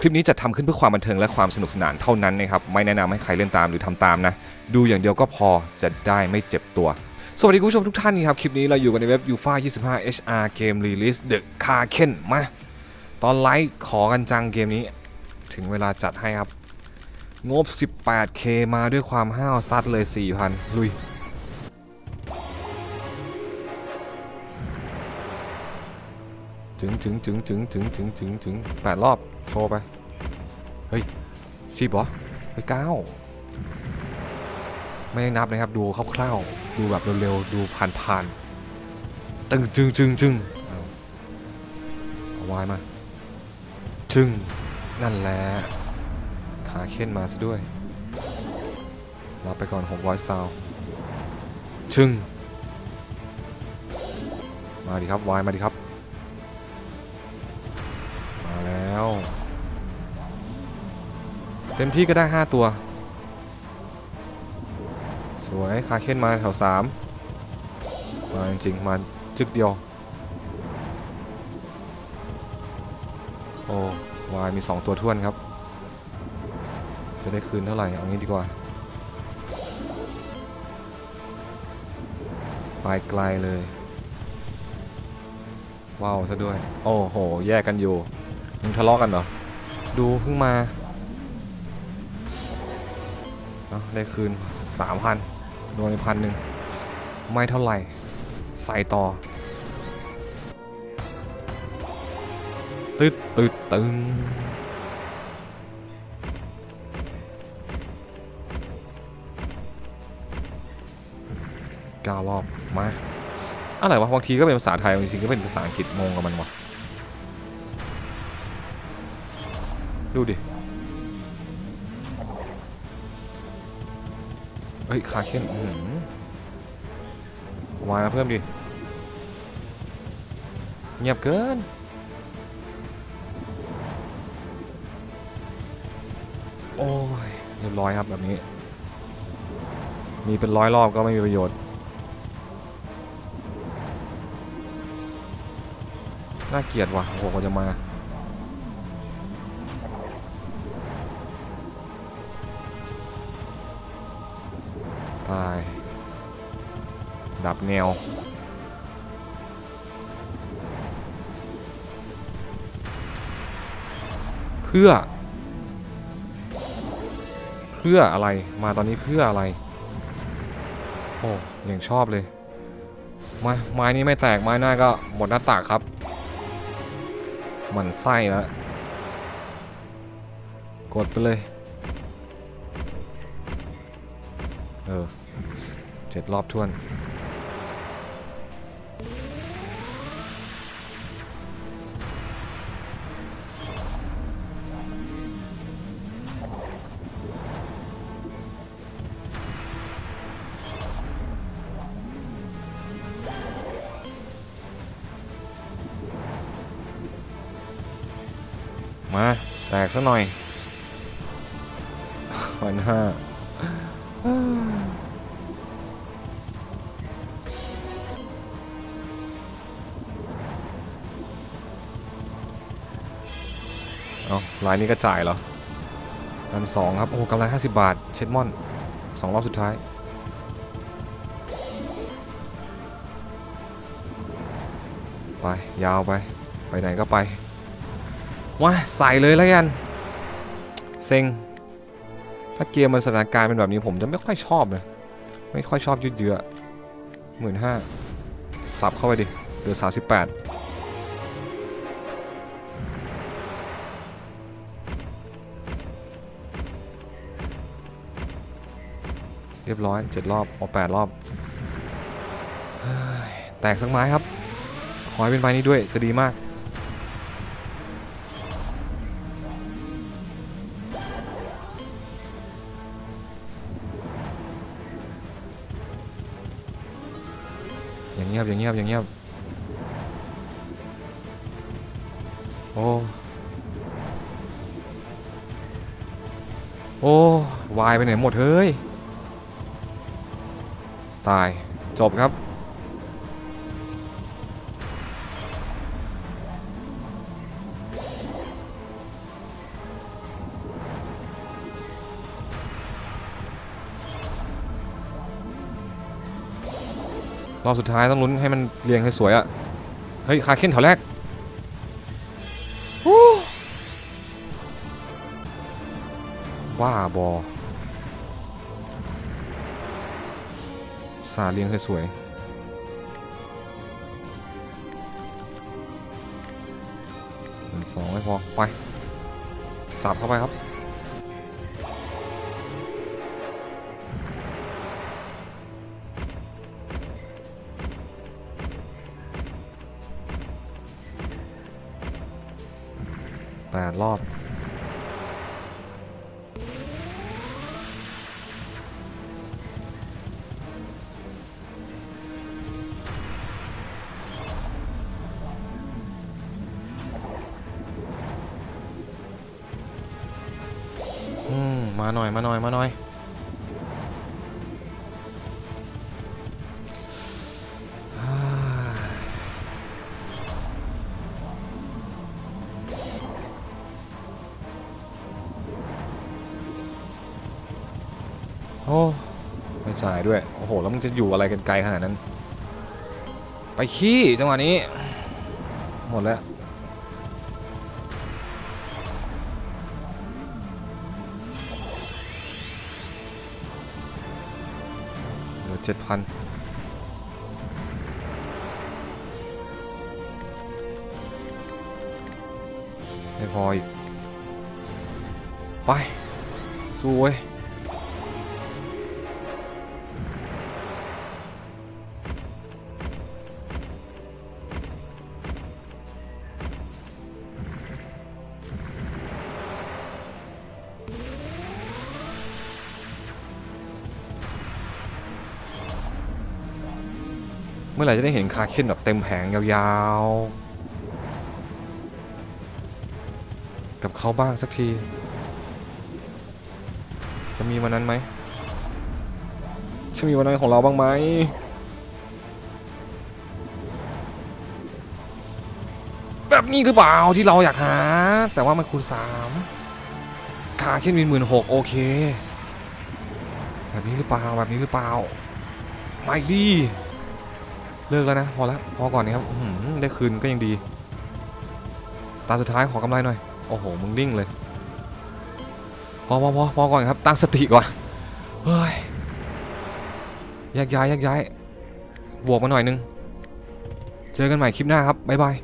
คลิปนี้จะทำขึ้นเพื่อความบันเทิงและความสนุกสนานเท่านั้นนะครับ ไม่แนะนำให้ใครเล่นตามหรือทำตามนะ ดูอย่างเดียวก็พอจะได้ไม่เจ็บตัว สวัสดีคุณผู้ชมทุกท่านครับ คลิปนี้เราอยู่กันในเว็บ UFA 25 HR Game Release The Kraken มา ตอนไลค์ขอกันจังเกมนี้ ถึงเวลาจัดให้ครับ งบ 18K มาด้วยความห้าวซัดเลย 4,000 ลุย ถึงถึงถึงถึงถึงถึงถึงถึงแปดรอบโชว์ไป เฮ้ยสิบเหรอเฮ้ยเก้าไม่ได้นับนะครับ ดูคร่าวๆดูแบบเร็วๆ ดูผ่านๆ ตึงจึงจึงจึงเอาเอาไว้มาจึงนั่นแหละขาเข้นมาซะด้วย รับไปก่อน600ซาวชึงมาดิครับวายมาดิครับ เต็มที่ก็ได้ 5 ตัว สวยคาเค้นมาแถว3มาจริงๆมาจึกเดียว โอ้วายมี 2 ตัวท้วนครับ จะได้คืนเท่าไหร่ เอางี้ดีกว่าไปไกลเลยว้าวซะด้วย โอ้โห แยกกันอยู่ มึงทะเลาะกันเหรอ ดูเพิ่งมาเอาได้คืน3,000โดนไปพันหนึ่งไม่เท่าไหร่ ใส่ต่อ ตึ๊ดตึ๊ดตึงก้ารอบ มา อะไรวะ บางทีก็เป็นภาษาไทย บางทีก็เป็นภาษาอังกฤษงงกับมันวะ ดูดิ เฮ้ยคาเคนอื้อหือวายมาเพิ่มดิ เงียบเกิน โอ้ย เรียบร้อยครับแบบนี้ มีเป็นร้อยรอบก็ไม่มีประโยชน์น่าเกลียดว่ะโอ้โหจะมา ตายดับแนว เพื่อ เพื่ออะไรมาตอนนี้เพื่ออะไร โอ้ยังชอบเลย ไม้ไม้นี้ไม่แตกไม้หน้าก็หมดหน้าตากครับ มันไส้แล้ว กดไปเลย เออเจ็ดรอบทวน มา แตกซะหน่อยพันห้า เอาลายนี้ก็จ่ายเหรอพันสองครับ โอ้กำไรห้าสิบบาท เช็ดมอนสองรอบสุดท้าย ไป ยาวไป ไปไหนก็ไปว้าใส่เลยแล้วกัน เซ็ง ถ้าเกมมันสถานการณ์เป็นแบบนี้ผมจะไม่ค่อยชอบเลยไม่ค่อยชอบยืดเยื้อหมื่นห้าสับเข้าไปดิ เหลือสามสิบแปด เรียบร้อยเจ็ดรอบเอาแปดรอบ แตกสักไม้ครับ ขอให้เป็นไม้นี้ด้วยจะดีมาก อย่างเงียบอย่างเงียบอย่างเงียบโอ้โอ้วายไปไหนหมดเฮ้ย ตายจบครับ รอบสุดท้ายต้องลุ้นให้มันเรียงให้สวยอะ่ะ เฮ้ย คาเค้นแถวแรกว้าบอ สาเรียงให้สวยหนึ่งสองไม่พอ ไป สับเข้าไปครับ แปดรอบ มาหน่อยมาหน่อยมาหน่อยโอ้ไม่จ่ายด้วย โอ้โห แล้วมึงจะอยู่อะไรกันไกลขนาดนั้น ไปขี้จังหวะนี้ หมดแล้ว เหลือเจ็ดพันไม่พออีก ไป สู้เว้ย เมื่อไหร่จะได้เห็นคาเคนแบบเต็มแผงยาวๆ กับเขาบ้างสักที จะมีวันนั้นไหมจะมีวันนั้นของเราบ้างไหมแบบนี้หรือเปล่าที่เราอยากหา แต่ว่ามันคูณสามคาเคนมีหมื่นหกโอเค แบบนี้หรือเปล่าแบบนี้หรือเปล่ามาอีกดี เลิกแล้วนะพอแล้วพอก่อนนะครับได้คืนก็ยังดี ตาสุดท้ายขอกำไรหน่อยโอ้โหมึงดิ้งเลยพอพอพอพอก่อนครับตั้งสติก่อนเฮ้ยแยกย้ายแยกย้ายบวกมาหน่อยนึง เจอกันใหม่คลิปหน้าครับบ๊ายบาย